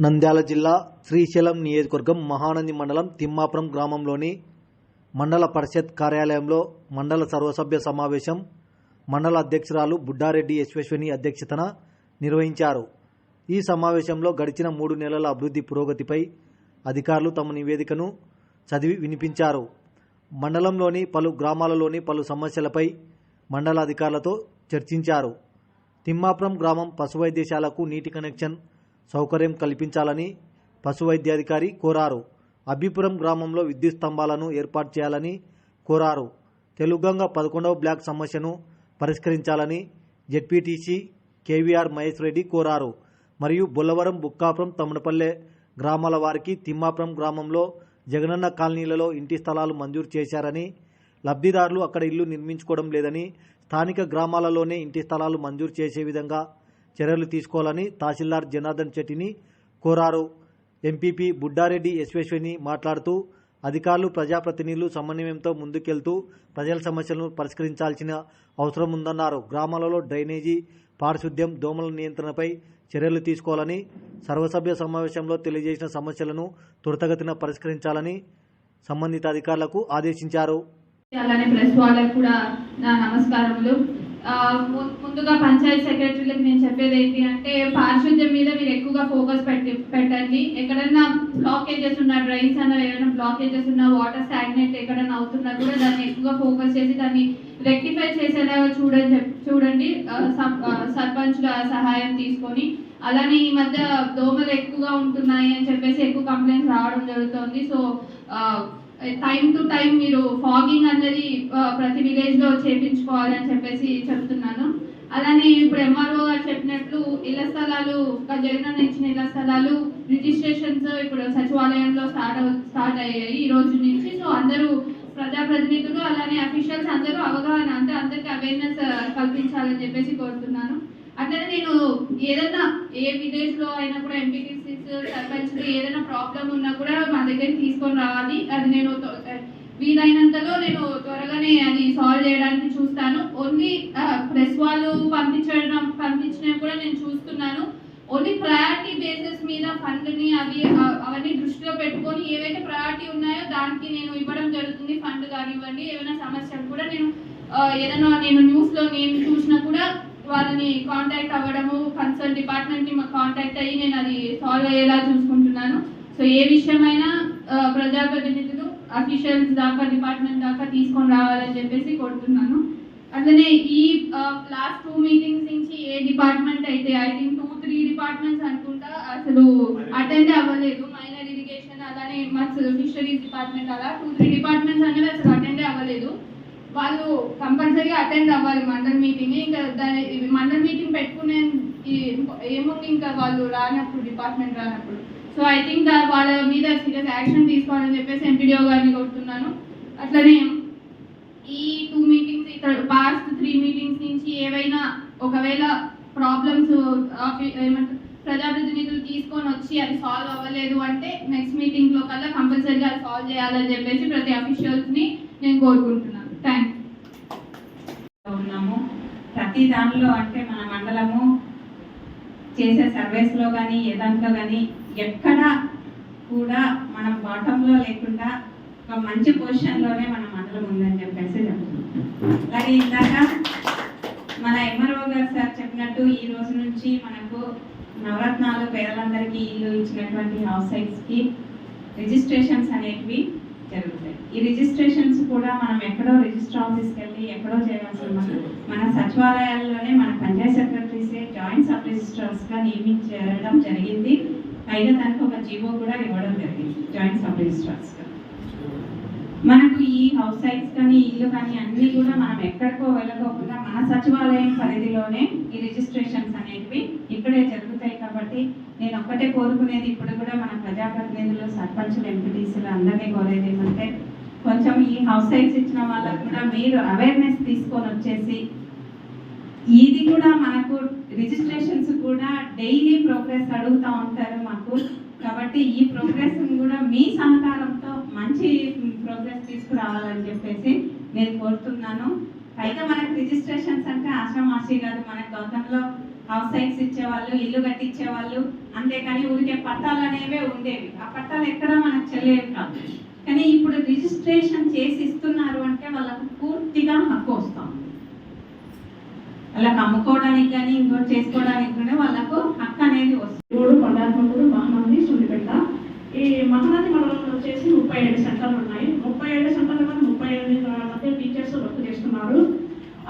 నంద్యాల జిల్లా శ్రీశైలం నియోజకవర్గం మహానంది మండలం తిమ్మాపురం గ్రామంలోని మండల పరిషత్ కార్యాలయంలో మండల సర్వసభ్య సమావేశం మండల అధ్యక్షురాలు బుడ్డారెడ్డి యశ్వశ్వని అధ్యక్షతన నిర్వహించారు. ఈ సమావేశంలో గడిచిన మూడు నెలల అభివృద్ధి పురోగతిపై అధికారులు తమ నివేదికను చదివి వినిపించారు. మండలంలోని పలు గ్రామాలలోని పలు సమస్యలపై మండల అధికారులతో చర్చించారు. తిమ్మాపురం గ్రామం పశు వైద్యశాలకు నీటి కనెక్షన్ సౌకర్యం కల్పించాలని పశు వైద్యాధికారి కోరారు. అబ్బిపురం గ్రామంలో విద్యుత్ స్తంభాలను ఏర్పాటు చేయాలని కోరారు. తెలుగంగ పదకొండవ బ్లాక్ సమస్యను పరిష్కరించాలని జెడ్పీటీసీ కేవీఆర్ మహేష్ రెడ్డి కోరారు. మరియు బుల్లవరం బుక్కాపురం తమ్మడపల్లె గ్రామాల వారికి తిమ్మాపురం గ్రామంలో జగనన్న కాలనీలలో ఇంటి స్థలాలు మంజూరు చేశారని లబ్ధిదారులు అక్కడ ఇల్లు నిర్మించుకోవడం లేదని స్థానిక గ్రామాలలోనే ఇంటి స్థలాలు మంజూరు చేసే విధంగా చర్యలు తీసుకోవాలని తహసీల్దార్ జనార్దన్ చెట్టిని కోరారు. ఎంపీపీ బుడ్డారెడ్డి యశ్వేశ్వరిని మాట్లాడుతూ అధికారులు ప్రజాప్రతినిధులు సమన్వయంతో ముందుకెళ్తూ ప్రజల సమస్యలను పరిష్కరించాల్సిన అవసరం ఉందన్నారు. గ్రామాలలో డ్రైనేజీ పారిశుద్ధ్యం దోమల నియంత్రణపై చర్యలు తీసుకోవాలని సర్వసభ్య సమావేశంలో తెలియజేసిన సమస్యలను త్వరితగతిన పరిష్కరించాలని సంబంధిత అధికారులకు ఆదేశించారు. అలానే ప్రెస్ వాళ్ళకు కూడా నా నమస్కారములు. ముందుగా పంచాయత్ సెక్రటరీలకు నేను చెప్పేది ఏంటి అంటే పారిశుద్ధ్యం మీద మీరు ఎక్కువగా ఫోకస్ పెట్టి పెట్టండి. ఎక్కడన్నా బ్లాకేజెస్ ఉన్న డ్రైన్స్ అన్న ఏమైనా బ్లాకేజెస్ ఉన్న వాటర్ స్టాగ్నెట్ ఎక్కడన్నా అవుతున్నా కూడా దాన్ని ఎక్కువగా ఫోకస్ చేసి దాన్ని రెక్టిఫై చేసేలాగా చూడండి చెప్- చూడండి. ఆ, సహాయం తీసుకొని అలానే ఈ మధ్య దోమలు ఎక్కువగా ఉంటున్నాయి అని చెప్పేసి ఎక్కువ కంప్లైంట్స్ రావడం జరుగుతుంది. సో టైం టు టైం మీరు ఫాగింగ్ అనేది ప్రతి విలేజ్లో చేపించుకోవాలని చెప్పేసి చెప్తున్నాను. అలానే ఇప్పుడు ఎంఆర్ఓ గారు చెప్పినట్లు ఇళ్ళ స్థలాలు ఒక జగన్ ఇచ్చిన ఇళ్ళ స్థలాలు రిజిస్ట్రేషన్స్ ఇప్పుడు సచివాలయంలో స్టార్ట్ స్టార్ట్ అయ్యాయి ఈ రోజు నుంచి. సో అందరూ ప్రజాప్రతినిధులు అలానే అఫీషియల్స్ అందరూ అవగాహన అంటే అందరికి అవేర్నెస్ uh, కల్పించాలని చెప్పేసి కోరుతున్నాను. అట్లనే నేను ఏదైనా ఏ విలేజ్లో అయినా కూడా ఎంపీటీసీస్ సర్పంచ్ ఏదైనా ప్రాబ్లం ఉన్నా కూడా మా దగ్గరికి తీసుకొని రావాలి. అది నేను వీలైనంతలో నేను త్వరగానే అది సాల్వ్ చేయడానికి చూస్తాను. ఓన్లీ ప్రెస్ వాళ్ళు పంపించడం పంపించినవి కూడా నేను చూస్తున్నాను. ఓన్లీ ప్రయారిటీ బేసిస్ మీద ఫండ్ని అవి అవన్నీ దృష్టిలో పెట్టుకొని ఏవైతే ప్రయారిటీ ఉన్నాయో దానికి నేను ఇవ్వడం జరుగుతుంది ఫండ్ కానివ్వండి ఏమైనా సమస్యలు కూడా నేను ఏదైనా నేను న్యూస్లో నేను చూసినా కూడా వాళ్ళని కాంటాక్ట్ అవ్వడము కన్సర్న్ డిపార్ట్మెంట్ని మాకు కాంటాక్ట్ అయ్యి నేను అది సాల్వ్ అయ్యేలా చూసుకుంటున్నాను. సో ఏ విషయమైనా ప్రజాప్రతినిధులు అఫీషియల్స్ దాకా డిపార్ట్మెంట్ దాకా తీసుకొని రావాలని చెప్పేసి కోరుతున్నాను. అట్లనే ఈ లాస్ట్ టూ మీటింగ్స్ నుంచి ఏ డిపార్ట్మెంట్ అయితే I think two three departments అనుకుంటా అసలు అటెండ్ అవ్వలేదు. మైనర్ ఇరిగేషన్ అలానే మా ఫిషరీస్ డిపార్ట్మెంట్ అలా టూ త్రీ డిపార్ట్మెంట్స్ అనేవి అసలు అటెండ్ అవ్వలేదు. వాళ్ళు కంపల్సరీగా అటెండ్ అవ్వాలి మండల్ మీటింగ్ ఇంకా దాని ఇవి మండల్ మీటింగ్ పెట్టుకునే ఏముంది ఇంకా వాళ్ళు రానప్పుడు డిపార్ట్మెంట్ రానప్పుడు. సో ఐ థింక్ వాళ్ళ మీద సీరియస్ యాక్షన్ తీసుకోవాలని చెప్పేసి ఎంపీడీఓ గారిని కోరుతున్నాను. అట్లనే ఈ టూ మీటింగ్స్ ఇక్కడ పాస్ట్ త్రీ మీటింగ్స్ నుంచి ఏవైనా ఒకవేళ ప్రాబ్లమ్స్ ఏమంటారు ప్రజాప్రతినిధులు తీసుకొని వచ్చి అది సాల్వ్ అవ్వలేదు అంటే నెక్స్ట్ మీటింగ్లో కల్లా కంపల్సరీగా అది సాల్వ్ చేయాలని చెప్పేసి ప్రతి అఫీషియల్స్ని నేను కోరుకుంటున్నాను. థ్యాంక్ ఉన్నాము. ప్రతి దానిలో అంటే మన మండలము చేసే సర్వీస్లో కానీ ఏ దాంట్లో కానీ ఎక్కడ కూడా మనం బాటంలో లేకుండా ఒక మంచి పొజిషన్లోనే మన మండలం ఉందని చెప్పేసి చెప్తున్నాం. అలాగే ఇందాక మన ఎంఆర్ఓ గారు సార్ చెప్పినట్టు ఈ రోజు నుంచి మనకు నవరత్నాలు పేదలందరికీ ఇల్లు ఇచ్చినటువంటి హౌస్ సైట్స్కి రిజిస్ట్రేషన్స్ అనేటివి జరుగుతాయి. ఈ రిజిస్ట్రేషన్స్ కూడా మనం ఎక్కడో రిజిస్టర్ ఆఫీస్కి వెళ్ళి ఎక్కడో చేయాల్సిన మన- మన సచివాలయాల్లోనే మన పంచాయత్ సెక్రటరీసే జాయింట్ సబ్ రిజిస్ట్రార్స్గా నియమించడం జరిగింది. పైగా దానికి ఒక జీవో కూడా ఇవ్వడం జరిగింది జాయింట్ సబ్ రిజిస్ట్రార్స్గా మనకు ఈ హౌస్ సైట్స్ కానీ ఇల్లు కానీ అన్నీ కూడా మనం ఎక్కడికో వెళ్ళకోకుండా మన సచివాలయం పరిధిలోనే ఈ రిజిస్ట్రేషన్స్ అనేటివి ఇక్కడే జరుగుతాయి కాబట్టి నేను ఒక్కటే కోరుకునేది ఇప్పుడు కూడా మన ప్రజాప్రతినిధులు సర్పంచులు ఎంపీటీసీలు అందరినీ కోరేది ఏమంటే కొంచెం ఈ హౌస్ సైట్స్ ఇచ్చిన వాళ్ళకు కూడా మీరు అవేర్నెస్ తీసుకొని వచ్చేసి ఇది కూడా మనకు రిజిస్ట్రేషన్స్ కూడా డైలీ ప్రోగ్రెస్ అడుగుతూ ఉంటారు మాకు. కాబట్టి ఈ ప్రోగ్రెస్ కూడా మీ సహకారంతో మంచి ప్రోగ్రెస్ తీసుకురావాలని చెప్పేసి నేను కోరుతున్నాను. పైగా మనకు రిజిస్ట్రేషన్స్ అంటే ఆషామాషి కాదు మనకు గతంలో హౌస్ సైట్స్ ఇచ్చేవాళ్ళు ఇల్లు కట్టించేవాళ్ళు అంతేకాని ఊరికే పట్టాలు అనేవే ఉండేవి. ఆ పట్టాలు ఎక్కడ మనకు చెల్లేవి కాదు కానీ ఇప్పుడు రిజిస్ట్రేషన్ చేసి ఇస్తున్నారు అంటే వాళ్ళకు పూర్తిగా హక్కు వస్తుంది. వాళ్ళకి అమ్ముకోవడానికి కానీ ఇంకోటి చేసుకోవడానికి కానీ వాళ్ళకు హక్కు అనేది వస్తుంది. మూడు పదార్థములు మహానంది సున్నిపెట్ట ఈ మహానంది మండలంలో వచ్చేసి ముప్పై ఏడు సెంటర్లు ఉన్నాయి. ముప్పై ఏడు సెంటర్ల మంది ముప్పై ఎనిమిది మంది టీచర్స్ వర్క్ చేస్తున్నారు.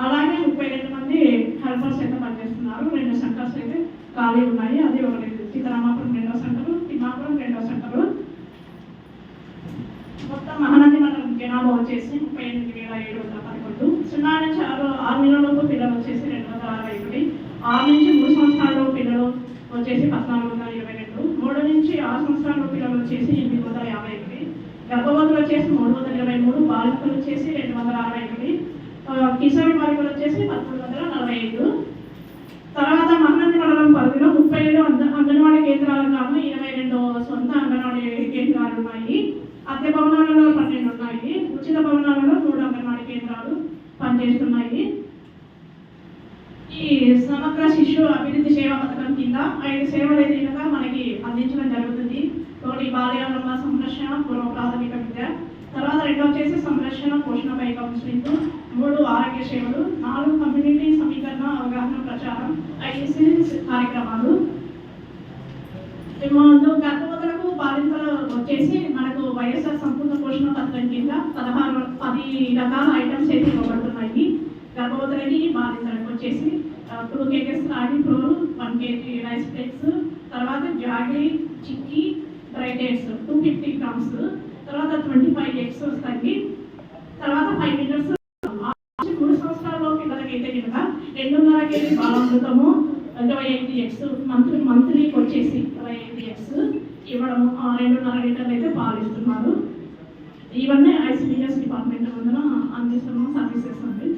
అలాగే ముప్పై రెండు మంది హెల్పర్స్ అయితే పనిచేస్తున్నారు. రెండు సెంటర్స్ అయితే ఖాళీ ఉన్నాయి. అది ఒకటి సీతారామాపురం రెండో సెంటర్ తిమ్మాపురం రెండో సెంటర్. మొత్తం మహానంది మండలం జనాభా వచ్చేసి ముప్పై ఎనిమిది వేల ఏడు వందల పదకొండు సున్నా నుంచి ఆరు ఆరు నెలలలోపు పిల్లలు వచ్చేసి రెండు వందల అరవై ఒకటి ఆరు నుంచి మూడు సంవత్సరాల పిల్లలు వచ్చేసి పద్నాలుగు వందల ఇరవై రెండు మూడు నుంచి ఆరు సంవత్సరాల పిల్లలు వచ్చేసి ఎనిమిది వందల యాభై ఎనిమిది గర్భవతులు వచ్చేసి మూడు వందల ఇరవై మూడు బాలికలు వచ్చేసి రెండు వందల అరవై ఎనిమిది కిశోరి బాలికలు వచ్చేసి పదమూడు వందల నలభై ఐదు. తర్వాత మహానంది పరిధిలో ముప్పై ఏడు అంద అంగన్వాడీ కేంద్రాలు కాను ఇరవై రెండు సొంత అంగన్వాడీ కేంద్రాలు ఉన్నాయి. అద్దె భవనాలలో పన్నెండు ఉన్నాయి. ఉచిత భవనాలలో మూడు అంగన్వాడీ కేంద్రాలు పనిచేస్తున్నాయి. సమగ్ర శిశు అభివృద్ధి సేవా పథకం కింద ఐదు సేవలు ఏదైనా మనకి అందించడం జరుగుతుంది. ఒకటి బాల్యారంభ సంరక్షణ పూర్వ ప్రాథమిక విద్య తర్వాత రెండో వచ్చేసి సంరక్షణ పోషణపై కౌన్సిలింగ్ మూడు ఆరోగ్య సేవలు నాలుగు కమ్యూనిటీ సమీకరణ అవగాహన ప్రచారం ఐదు కార్యక్రమాలు. గర్భవతులకు బాలింతలు వచ్చేసి మనకు వైఎస్ఆర్ సంపూర్ణ పోషణ పథకం కింద పదహారు పది రకాల ఐటమ్స్ అయితే ఇవ్వబడుతున్నాయి. గర్భవతులకి బాలింతలకు వచ్చేసి two kgs ragi flour one kg rice plates తర్వాత జాగీ chikki dry dates two fifty grams తర్వాత ట్వంటీ ఫైవ్ ఎగ్స్ వస్తాయి. తర్వాత ఫైవ్ లీటర్స్ మూడు సంవత్సరాల్లో పిల్లలకైతే కనుక రెండున్నర కేజీ బాలామృతము ఇరవై ఐదు ఎగ్స్ మంత్లీ మంత్లీకి వచ్చేసి ఇరవై ఐదు ఎగ్స్ ఇవ్వడం రెండున్నర లీటర్లు అయితే పాలు ఇస్తున్నారు. ఇవన్నీ ఐసిడిఎస్ డిపార్ట్మెంట్ ముందర అందిస్తున్నాము సర్వీసెస్ అండి.